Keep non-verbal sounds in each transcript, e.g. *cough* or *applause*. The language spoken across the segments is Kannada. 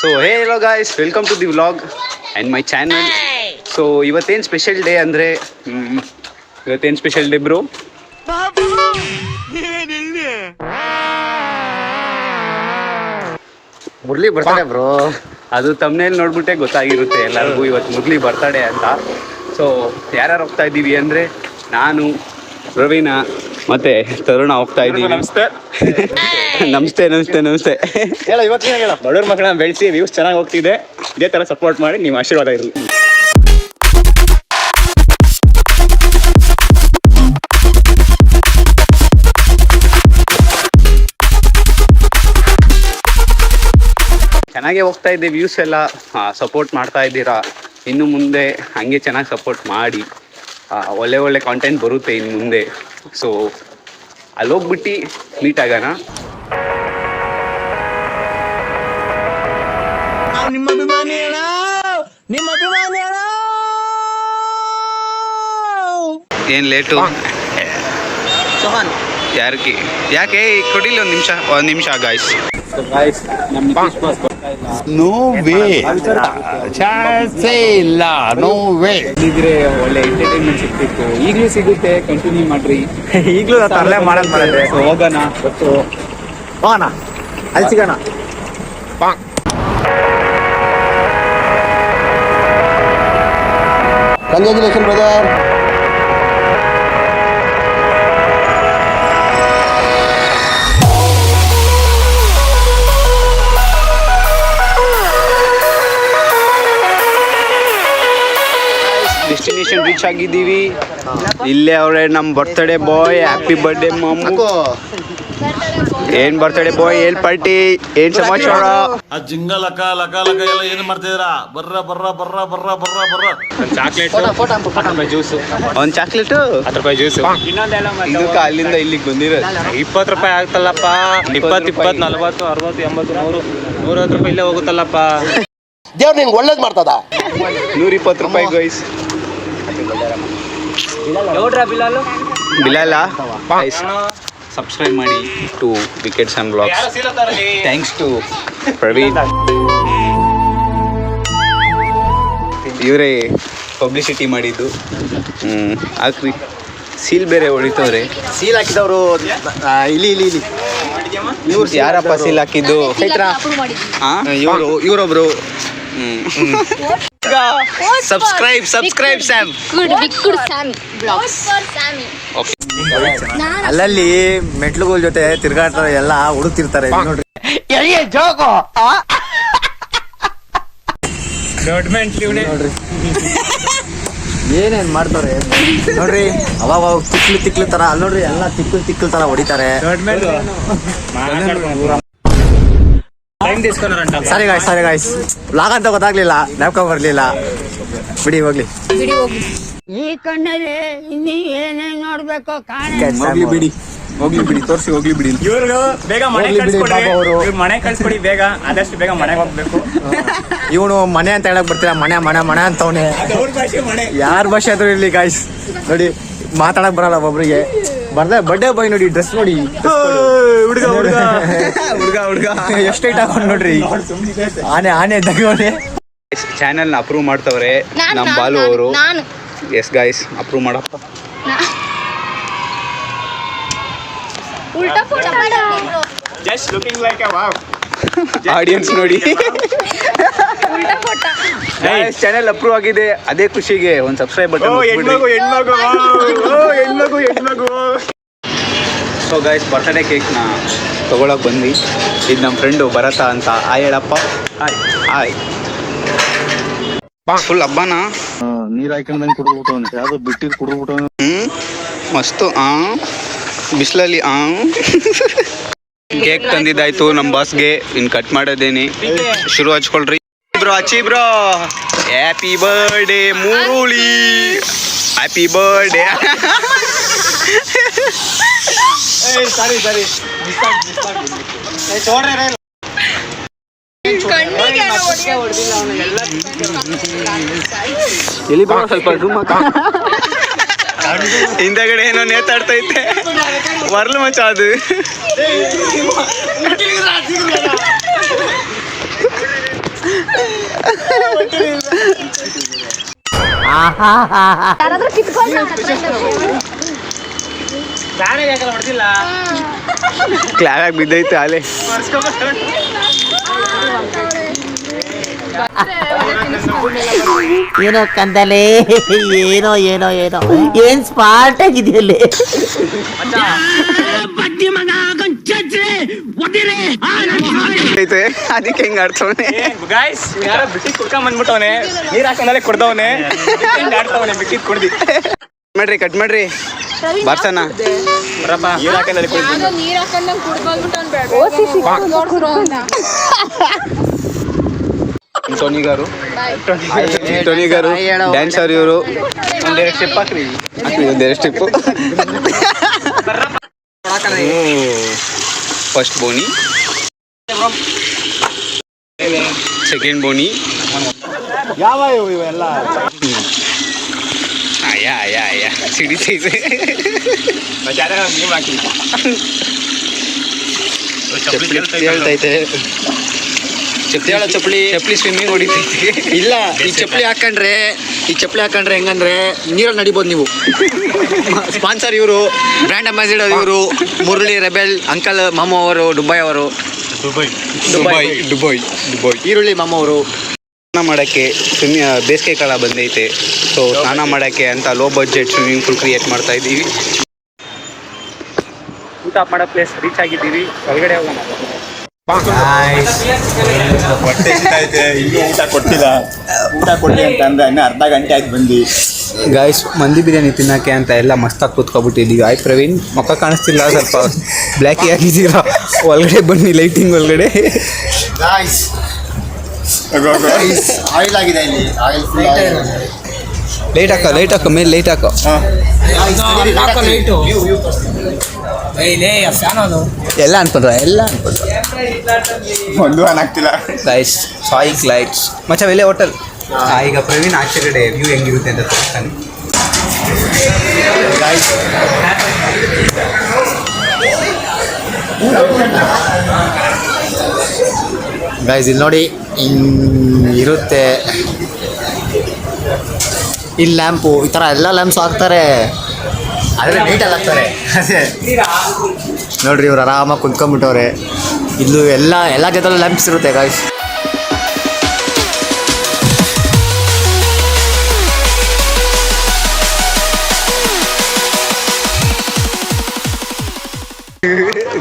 So hey hello guys welcome to the vlog and my channel so ಇವತ್ತೇನು ಸ್ಪೆಷಲ್ ಡೇ ಅಂದರೆ ಇವತ್ತೇನು ಸ್ಪೆಷಲ್ ಡೇ ಬ್ರೋ ಮುರ್ಲಿ ಬರ್ತಾರೆ ಬ್ರೋ ಅದು ತಮ್ಮನೇಲಿ ನೋಡ್ಬಿಟ್ಟೆ ಗೊತ್ತಾಗಿರುತ್ತೆ ಎಲ್ಲರಿಗೂ ಇವತ್ತು ಮುಗ್ಲಿ ಬರ್ತಾಡೆ ಅಂತ. ಸೊ ಯಾರ್ಯಾರು ಹೋಗ್ತಾ ಇದ್ದೀವಿ ಅಂದರೆ ನಾನು ರವೀನಾ ಮತ್ತೆ ತರುಣ ಹೋಗ್ತಾ ಇದ್ದೀವಿ. *laughs* ನಮಸ್ತೆ. ನಮಸ್ತೆ ನಮಸ್ತೆ ನಮಸ್ತೆ. ಹೇಳ ಇವತ್ತಿನ ಹೇಳ. ಬಡವ್ರ ಮಕ್ಕಳನ್ನ ಬೆಳೆಸಿ ವ್ಯೂಸ್ ಚೆನ್ನಾಗಿ ಹೋಗ್ತಿದೆ. ಇದೇ ತರ ಸಪೋರ್ಟ್ ಮಾಡಿ ನಿಮ್ಮ ಆಶೀರ್ವಾದ ಇರಲಿ. ಚೆನ್ನಾಗೆ ಹೋಗ್ತಾ ಇದ್ದೆ ವ್ಯೂಸ್ ಎಲ್ಲ. ಸಪೋರ್ಟ್ ಮಾಡ್ತಾ ಇದ್ದೀರಾ? ಇನ್ನು ಮುಂದೆ ಹಂಗೆ ಚೆನ್ನಾಗಿ ಸಪೋರ್ಟ್ ಮಾಡಿ. ಒಳ್ಳೆ ಒಳ್ಳೆ ಕಾಂಟೆಂಟ್ ಬರುತ್ತೆ ಇನ್ನು ಮುಂದೆ. ಸೊ ಅಲ್ಲಿ ಹೋಗ್ಬಿಟ್ಟು ಮೀಟ್ ಆಗೋಣ ನಿಮ್ಮ ಅಭಿಮಾನಿ ನಿಮ್ಮ ಅಭಿಮಾನಿ ಏನ್ ಲೇಟು? ಸೋಹನ್. ಯಾರಿಗೆ ಯಾಕೆ? ಕೊಡಿಲ್ಲ ಒಂದು ನಿಮಿಷ ಒಂದು ನಿಮಿಷ ಗಾಯ್ಸ್ ನೋ ವೇ ಚಾನ್ಸೇ ಇಲ್ಲ. ನೋ ವೇ ಇದ್ರೆ ಒಳ್ಳೆ ಎಂಟರ್ಟೈನ್ಮೆಂಟ್ ಸಿಗ್ತಿತ್ತು. ಈಗಲೂ ಸಿಗುತ್ತೆ. ಕಂಟಿನ್ಯೂ ಮಾಡ್ರಿ. *laughs* ಈಗಲೂ ತರಲೆ ಮಾಡೋದ್ ಮಾಡಿದ್ರೆ ಹೋಗೋಣ. ಹೋಗೋಣ ಹೋಗೋಣ. ಅಲ್ಲಿ ಸಿಗೋಣ. ಕಂಗ್ರ್ಯಾಚುಲೇಷನ್ ಬ್ರದರ್ ರೀಚ್ ಆಗಿದ್ದೀವಿ. ಇಲ್ಲೇ ಅವರೇ ನಮ್ಮ ಬರ್ತ್ಡೇ ಬಾಯ್ ಹ್ಯಾಪಿ ಬರ್ಡೇ ಮಮ್ಮು. ಏನ್ ಬರ್ತ್ಡೇ ಬಾಯ್ ಏನ್ ಪಾರ್ಟಿ ಏನ್ ಸಮಾಚಾರ? ಆ ಜಿಂಗ ಲಕ ಲಕ ಲಕ ಎಲ್ಲ ಏನ್ ಮಾಡ್ತಿದ್ದೀರಾ? ಬರ್ರ ಬರ್ರ ಬರ್ರ ಬರ್ರ ಬರ್ರ ಬರ್ರ. ಚಾಕ್ಲೇಟ್ ಜ್ಯೂಸ್ ಒಂದ್ ಚಾಕ್ಲೇಟ್ ಹತ್ತು ರೂಪಾಯಿ ಜ್ಯೂಸ್ ಇದಕ್ಕ ಅಲ್ಲಿಂದ ಇಲ್ಲಿಗೆ ಬಂದಿರೋದು ಇಪ್ಪತ್ ರೂಪಾಯಿ ಆಗ್ತಲ್ಲಪ್ಪ. ಇಪ್ಪತ್ತು ಇಪ್ಪತ್ ನಲ್ವತ್ತು ಅರವತ್ತು ಎಂಬತ್ತು ನೂರು ನೂರೈವತ್ತು ರೂಪಾಯಿ ಇಲ್ಲೇ ಹೋಗುತ್ತಲ್ಲಪ್ಪ. ದೇವ್ರು ನಿಂಗೆ ಒಳ್ಳೇದು ಮಾಡ್ತದ. ನೂರ ಇಪ್ಪತ್ತು ರೂಪಾಯಿ ಗೈಸ್ ಬಿಲಾಲ ಸಬ್ಸ್ಕ್ರೈಬ್ ಮಾಡಿ to wickets and blogs thanks to Praveen ಇವರೇ ಪಬ್ಲಿಸಿಟಿ ಮಾಡಿದ್ದು. ಹ್ಞೂ ಹಾಕ್ರಿ. ಸೀಲ್ ಬೇರೆ ಹೊಡಿತವ್ರೆ. ಸೀಲ್ ಹಾಕಿದವರು ಇಲ್ಲಿ ಇಲ್ಲಿ ಇಲ್ಲಿ. ಇವ್ರು ಯಾರಪ್ಪ ಸೀಲ್ ಹಾಕಿದ್ದು? ಹಾಂ ಇವರು ಇವರೊಬ್ರು. ಸಬ್ಸ್ಕ್ರೈಬ್ ಸಬ್ಸ್ಕ್ರೈಬ್ ಸ್ಯಾಮ್ ಗುಡ್ ಬಿಕ್ಕುಡ್ ಸ್ಯಾಮ್ ಬ್ಲಾಗ್ಸ್ ಸ್ಯಾಮಿ ಓಕೆ ಅಲ್ಲಲ್ಲಿ ಮೆಟ್ಲುಗಳ ಜೊತೆ ತಿರ್ಗಾಡ್ತಾರೆ ಎಲ್ಲ ಹುಡುಕ್ತಿರ್ತಾರೆ ನೋಡ್ರಿ. ಎಲ್ಲಿ ಜೋಕು ನೋಡ್ರಿ. ಏನೇನ್ ಮಾಡ್ತಾರೆ ನೋಡ್ರಿ ಅವಾಗ ತಿಕ್ಲು ತಿಕ್ಲು ತರ ಅಲ್ಲಿ ನೋಡ್ರಿ ಎಲ್ಲ ತಿಕ್ಲು ತಿಕ್ಲು ತರ ಹೊಡಿತಾರೆ. ಸರಿ ಗಾಯ್ಸ್ ಸರಿ ಗಾಯ್ಸ್ ಲಾಗ್ ಅಂತ ಗೊತ್ತಾಗ್ಲಿಲ್ಲ ನ್ಯಾಪ್ಕೊಂಡ್ ಬರ್ಲಿಲ್ಲ ಬಿಡಿ ಹೋಗ್ಲಿ. ಈ ಕಣ್ಣಲ್ಲಿ ಇನ್ನಿ ಏನೇನ್ ನೋಡ್ಬೇಕು ಕಾಣ. ಹೋಗ್ಲಿ ಬಿಡಿ. ಹೋಗ್ಲಿ. ಬಿಡಿ ತೋರಿಸಿ ಹೋಗ್ಲಿ ಬಿಡಿ. ಇವ್ರು ಬೇಗ ಮನೆ ಹೋಗ್ಲಿ ಬಿಡಿ ಕಳ್ಸ್ಕೊಡಿ. ಪಾಪ ಅವ್ರು. ಇವ್ರು ಮನೆ ಕಳ್ಸ್ಕೊಡಿ ಬೇಗ ಆದಷ್ಟು ಬೇಗ ಮನೆಗೆ ಹೋಗ್ಬೇಕು. *laughs* ಇವನು ಮನೆ ಅಂತ ಹೇಳಕ್ ಬರ್ತೀರಾ? ಮನೆ ಮನೆ ಮನೆ ಅಂತವನೆ. ಅವ್ರ ಭಾಷೆ ಮನೆ. ಯಾರ ಭಾಷೆ ಆದ್ರೂ ಇರ್ಲಿ ಗಾಯ್ಸ್ ನೋಡಿ ಮಾತಾಡಕ್ ಬರಲ್ಲ ಒಬ್ಬೊಬ್ರಿಗೆ ಬರ್ದೆ ಬರ್ಡೇ ಬಾಯ್ ನೋಡಿ ಡ್ರೆಸ್ ನೋಡಿ ಹುಡುಗ ಹುಡುಗ. ಹುಡುಗ ಹುಡುಗ. ಎಷ್ಟು ಐಟ್ ಹಾಕೊಂಡು ನೋಡ್ರಿ? ಆನೆ ಆನೆ ದಗವನೆ ಚಾನೆಲ್ನ ಅಪ್ರೂವ್ ಮಾಡ್ತವ್ರೆ ನಮ್ಮ ಬಾಲು ಅವರು. ನಾನು. ಎಸ್ ಗಾಯ್ಸ್ ಅಪ್ರೂವ್ ಮಾಡಪ್ಪ. ಜಸ್ಟ್ ಲುಕಿಂಗ್ ಲೈಕ್ ಆಡಿಯನ್ಸ್ ನೋಡಿ. ಉಲ್ಟಾ ಪುಲ್ಟಾ ಚಾನೆಲ್ ಅಪ್ರೂವ್ ಆಗಿದೆ. ಅದೇ ಖುಷಿಗೆ ಒಂದು ಸಬ್ಸ್ಕ್ರೈಬ್ ಬಟನ್ ಹೆಣ್ಮಗು ಹೆಣ್ಮಗು ಓ ಹೆಣ್ಮಗು ಹೆಣ್ಮಗು. ಸೊ ಗೈಸ್ ಬರ್ತ್ಡೇ ಕೇಕ್ನ ತಗೊಳಕ್ ಬಂದ್ವಿ. ಇದು ನಮ್ಮ ಫ್ರೆಂಡು ಭರತ ಅಂತ. ಆ ಹೇಳಪ್ಪ. ಹಾಯ್ ಹಾಯ್ ಫುಲ್ ಹಬ್ಬನಾ? ನೀರ್ ಹಾಕೊಂಡಂಗೆ ಕುಡಿದ್ಬಿಟ್ಟು ಅಂತ ಯಾವ್ದೋ ಬಿಟ್ಟಿದ್ ಕುಡಿದ್ಬಿಟ್ಟು ಹ್ಮ್? ಮಸ್ತು ಆ? ಬಿಸಿಲಲ್ಲಿ ಆ? ಕೇಕ್ ತಂದಿದ್ದಾಯ್ತು ನಮ್ಮ ಬಾಸ್ಗೆ ಇನ್ ಕಟ್ ಮಾಡೋದೇನಿ. ಶುರು ಹಚ್ಕೊಳ್ರಿ. ಬ್ರೋ ಅಚ್ಚಿ bro happy birthday Murali happy birthday ಸರಿ ಸರಿ re. ಎಲ್ಲಿ ಬರೋ ಸ್ವಲ್ಪ. ಹಿಂದಗಡೆ ಏನೋ ನೇತಾಡ್ತೈತೆ ವರ್ಲು ಮಚ್ಚ ಅದು ಯಾರಾದ್ರೂ ಕಿತ್ಕೊಂಡು ಬಿದ್ದೈತೆ ಅಲೆ. ಏನೋ ಕಂದಲೆ ಏನೋ ಏನೋ ಏನೋ. ಏನ್ ಸ್ಮಾರ್ಟ್ ಆಗಿದೆಯಲ್ಲಿ. ಐತೆ ಅದಕ್ಕೆ ಹೆಂಗ್ ಆಡ್ತವನೆ? ಗಾಯ್ಸ್ ಯಾರ ಬಿಟ್ಟಿ ಕುಡ್ಕೊಂಡ್ ಬಂದ್ಬಿಟ್ಟವನೆ. ನೀರ್ ಹಾಕೊಂಡಲ್ಲೇ ಕುಡ್ದವನೆ. ಆಡ್ತವನೆ ಬಿಟ್ಟಿದ್ ಕುಡ್ದಿ. ಮಾಡ್ರಿ ಕಟ್ ಮಾಡ್ರಿ. ಬರ್ತಾನ ಬರಪ್ಪ ನೀರ್ ಹಾಕೊಂಡಲ್ಲೇ ಕುಡ್ದಿ. ಟೋನಿ ಗಾರು. ಟೋನಿ ಗಾರು ಡ್ಯಾನ್ಸರ್ ಇವರು ಒಂದೆರಡು ಸ್ಟೆಪ್ ಹಾಕ್ರಿ. ಹಾಕ್ರಿ ಒಂದೆರಡು ಸ್ಟೆಪ್ಪು ಫಸ್ಟ್ ಬೋನಿ ಸೆಕೆಂಡ್ ಬೋನಿ ಯಾವ ಇವೆಲ್ಲ ಆಯ ಆಯ ಆಯ ಸಿಡಿತೈತೆ ಚಪ್ಪಲಿ ಹೇಳ್ತೈತೆ ಚಪ್ಪಲಿ ಚಪ್ಪಲಿ ಚಪ್ಪಲಿ ಸ್ವಿಮ್ಮಿಂಗ್ ಹೊಡಿತೈತಿ ಇಲ್ಲ ಈ ಚಪ್ಪಲಿ ಹಾಕೊಂಡ್ರೆ ಈ ಚಪ್ಪಲಿ ಹಾಕೊಂಡ್ರೆ ಹೆಂಗಂದ್ರೆ ನೀರಲ್ಲಿ ನಡಿಬೋದು ನೀವು. ಸ್ಪಾನ್ಸರ್ ಇವರು ಬ್ರ್ಯಾಂಡ್ ಅಂಬಾಸಿಡರ್ ಇವರು ಮುರಳಿ ರೆಬೆಲ್ ಅಂಕಲ್ ಮಾಮ ಅವರು ದುಬೈ ಅವರು. ದುಬೈ. ದುಬೈ. ದುಬೈ ಈರುಳ್ಳಿ ಮಾಮ ಅವರು. ಸ್ನಾನ ಮಾಡೋಕ್ಕೆ ಸ್ವಿಮ್ಮಿ ಬೇಸಿಗೆ ಕಾಲ ಬಂದೈತೆ. ಸೊ ಸ್ನಾನ ಮಾಡೋಕ್ಕೆ ಅಂತ low budget swimming pool create ಮಾಡ್ತಾ ಇದ್ದೀವಿ. ಊಟ ಮಾಡೋ ಪ್ಲೇಸ್ ರೀಚ್ ಆಗಿದ್ದೀವಿ. ಒಳಗಡೆ ಹೋಗೋಣ. ಹೊಟ್ಟೆ ಐತೆ ಇನ್ನೂ ಊಟ ಕೊಟ್ಟಿಲ್ಲ ಊಟ ಕೊಡ್ಲಿ ಅಂತ ಅಂದ್ರೆ ಇನ್ನು ಅರ್ಧ ಗಂಟೆ ಆಯ್ತು ಬಂದು ಗಾಯ್ಸ್ ಮಂದಿ ಬಿರಿಯಾನಿ ತಿನ್ನಕ್ಕೆ ಅಂತ ಎಲ್ಲ ಮಸ್ತಾಗಿ ಕೂತ್ಕೊಬಿಟ್ಟಿದ್ದೀವಿ ಆಯ್ ಪ್ರವೀಣ್. ಮುಖ ಕಾಣಿಸ್ತಿಲ್ಲ ಸ್ವಲ್ಪ ಬ್ಲ್ಯಾಕಿ ಆಗಿದ್ದೀರಾ? ಒಳಗಡೆ ಬನ್ನಿ ಲೈಟಿಂಗ್ ಒಳಗಡೆ. ಆಯಿಲ್ ಆಗಿದೆ ಇಲ್ಲಿ. ಆಯಿಲ್ ಫುಲ್ ಲೈಟ್ ಹಾಕ ಲೈಟ್ ಹಾಕ ಮೇಲೆ ಲೈಟ್ ಹಾಕ. ಎಲ್ಲ ಅನ್ಕೊಂಡ್ರ ಎಲ್ಲ ಅನ್ಕೊಂಡ್ರ. ಒಂದು ಅನ್ನಾಗ್ತಿಲ್ಲ ಗೈಸ್ ಸಾಯಿಕ್ ಲೈಟ್ಸ್ ಮಚ್ಚ ಎಲ್ಲೇ ಹೋಟೆಲ್ ಈಗ ಪ್ರವೀಣ್ ಆಚೆ ಕಡೆ ವ್ಯೂ ಹೆಂಗಿರುತ್ತೆ ಅಂತ ತೋರಿಸ್ತಾನೆ. ಗೈಸ್ ಇಲ್ಲಿ ನೋಡಿ ಇರುತ್ತೆ. ಇಲ್ಲಿ ಲ್ಯಾಂಪು ಈ ಥರ ಎಲ್ಲ ಲ್ಯಾಂಪ್ಸ್ ಹಾಕ್ತಾರೆ. ಆದರೆ ನೀಟಲ್ಲಿ ಹಾಕ್ತಾರೆ ಅದೇ. ನೋಡ್ರಿ ಇವ್ರು ಆರಾಮಾಗಿ ಕುಂತ್ಕೊಂಡ್ಬಿಟ್ಟವ್ರೆ ಇಲ್ಲೂ ಎಲ್ಲ ಎಲ್ಲ ಜೊತೆ ಲ್ಯಾಂಪ್ಸ್ ಇರುತ್ತೆ ಗಾಯ್ಸ್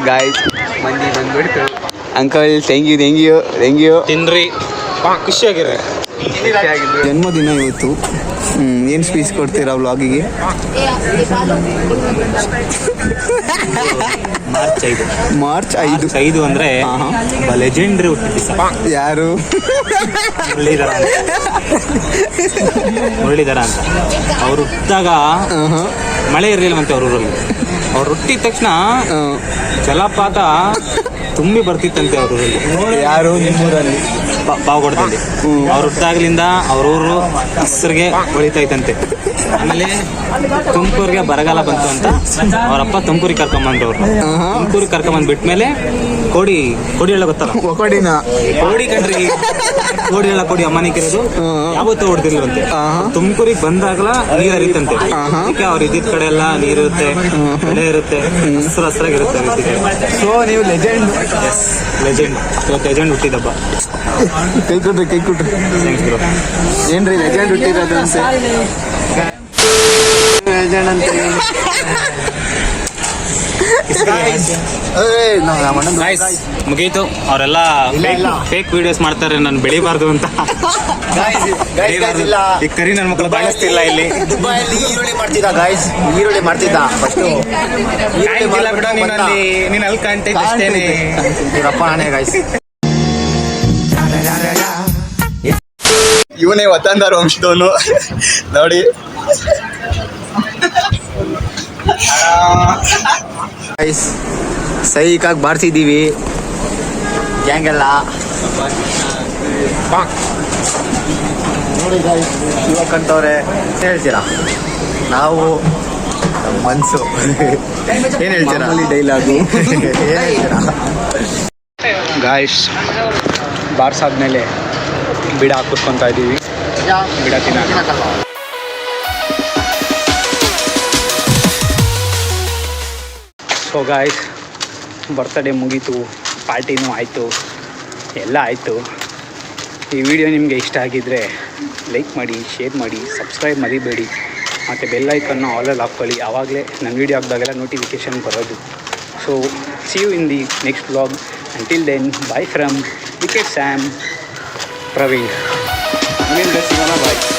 ಗಾಯ್ಸ್ ಮಂದಿ ಬಂದ್ಬಿಡ್ತು. Uncle thank you thank you thank you ತಿನ್ರಿ. ಖುಷಿಯಾಗಿರಿ ಜನ್ಮದಿನ ಇವತ್ತು. ಏನು ಸ್ಪೀಚ್ ಕೊಡ್ತೀರಾ ವ್ಲಾಗಿಗೆ ಮಾರ್ಚ್ ಐದು. ಮಾರ್ಚ್ ಐದು. ಐದು ಅಂದ್ರೆ ಲೆಜೆಂಡ್ರಿ ಯಾರು? ಮುರಳೀಧರ ಅಂತ. ಅವ್ರು ಹುಟ್ಟಿದಾಗ ಮಳೆ ಇರಲಿಲ್ಲವಂತೆ ಅವ್ರ ಊರಲ್ಲಿ. ಅವ್ರು ಹುಟ್ಟಿದ ತಕ್ಷಣ ಜಲಪಾತ ತುಂಬಿ ಬರ್ತಿತ್ತಂತೆ ಅವ್ರ ಊರಲ್ಲಿ. ಯಾರು? ನಿಮ್ಮೂರಲ್ಲಿ? ಪಾವಗಡದಲ್ಲಿ ಅವ್ರು ಹುಟ್ಟಾಗ್ಲಿಂದ ಅವ್ರ ಊರು ಹೆಸರಿಗೆ ಹೊಳಿತಾ ಇತ್ತಂತೆ ಆಮೇಲೆ ತುಮಕೂರಿಗೆ ಬರಗಾಲ ಬಂತು ಅಂತ ಅವರಪ್ಪ ತುಮಕೂರಿಗೆ ಕರ್ಕೊಂಬಂದ್ರು ಅವ್ರು. ತುಮಕೂರಿಗೆ ಕರ್ಕೊಂಬಂದ್ ಬಿಟ್ಮೇಲೆ ಕೋಡಿ ಕೋಡಿ ಎಲ್ಲ ಗೊತ್ತಲ್ಲ? ಕೋಡಿನ. ಕೋಡಿ ಕಣ್ರಿ ಕೋಡಿ ಎಲ್ಲ ಕೋಡಿ ಅಮ್ಮನಿಕಿರೋದು ಯಾವತ್ತೂ ಹೊಡೆದಿಲ್ವಂತೆ ತುಮಕೂರಿಗೆ ಬಂದಾಗಲ ನೀರ್ ಹರಿತಂತೆ ಅದಕ್ಕೆ ಅವ್ರು ಇದ್ದಿದ್ ಕಡೆ ಎಲ್ಲ ನೀರಿರುತ್ತೆ ಬೆಳೆ ಇರುತ್ತೆ ಹಸಿರು ಹಸಿರಾಗಿರುತ್ತೆ ಸೊ ನೀವು ಲೆಜೆಂಡ್ ಲೆಜೆಂಡ್ ಇವತ್ತು ಲೆಜೆಂಡ್ ಹುಟ್ಟಿದಬ್ಬ ಕೈ ಕೊಡ್ರಿ ಕೈ ಕೊಡ್ರಿ ಏನ್ರಿ ಲೆಜೆಂಡ್ ಹುಟ್ಟಿರೋದು ಅಂತೆ ಲೆಜೆಂಡ್ ಅಂತ *laughs* ಮುಗೀತು. ಅವರೆಲ್ಲ ಫೇಕ್ ವಿಡಿಯೋಸ್ ಮಾಡ್ತಾರೆ ನಾನು ಬೆಳಿಬಾರ್ದು ಅಂತ. ಕರಿ ನನ್ನ ಮಕ್ಕಳು ಕಾಣಿಸ್ತಿಲ್ಲ ಇಲ್ಲಿ. ದುಬೈಯಲ್ಲಿ ಈರುಳ್ಳಿ ಮಾಡ್ತಿದ್ದ ಗಾಯ್ಸ್ ಈರುಳ್ಳಿ ಮಾಡ್ತಿದ್ದ ಫಸ್ಟು ನೀನು ಅಲ್ಲಿ ನೀನು ಅಲ್ಲಿ ಕಾಣ್ತೈತೆ ಅಷ್ಟೇನೆ. ಇವರಪ್ಪ ನಾನೇ ಗಾಯ್ಸ್ ಇವನೇ ವತಂದಾರ ವಂಶದವನು. ನೋಡಿ. *laughs* ಗೈಸ್ ಸೈಕಾಗಿ ಬಾರಿಸಿದ್ದೀವಿ ಗ್ಯಾಂಗ್ ಎಲ್ಲ ನೋಡಿ ಇವಾಗ ಕಂತವ್ರೆ ಹೇಳ್ತೀರಾ? ನಾವು ಮನ್ಸು. ಏನ್ ಹೇಳ್ತೀರಾ? ಡೈಲಾಗು ಏನ್ ಹೇಳ್ತೀರಾ? ಗಾಯ್ಸ್ ಬಾರ್ಸಾದ್ಮೇಲೆ ಬಿಡ ಹಾಕಿಸ್ಕೊತಾ ಇದ್ದೀವಿ ಬಿಡ ತಿನ್ನೋಣ ಸೊ ಗಾಯ್ಸ್ ಬರ್ತಡೇ ಮುಗೀತು ಪಾರ್ಟಿನೂ ಆಯಿತು, ಎಲ್ಲ ಆಯಿತು. ಈ ವಿಡಿಯೋ ನಿಮಗೆ ಇಷ್ಟ ಆಗಿದ್ದರೆ ಲೈಕ್ ಮಾಡಿ ಶೇರ್ ಮಾಡಿ ಸಬ್ಸ್ಕ್ರೈಬ್ ಮರಿಬೇಡಿ. ಮತ್ತು ಬೆಲ್ಲೈಕನ್ನು ಆಲಲ್ಲಿ ಹಾಕ್ಕೊಳ್ಳಿ. ಆವಾಗಲೇ ನನ್ನ ವೀಡಿಯೋ ಹಾಕಿದಾಗೆಲ್ಲ ನೋಟಿಫಿಕೇಷನ್ ಬರೋದು. So see you in the next blog until then bye from wicket Sam Praveen ಸಿಗೋಣ ಬಾಯ್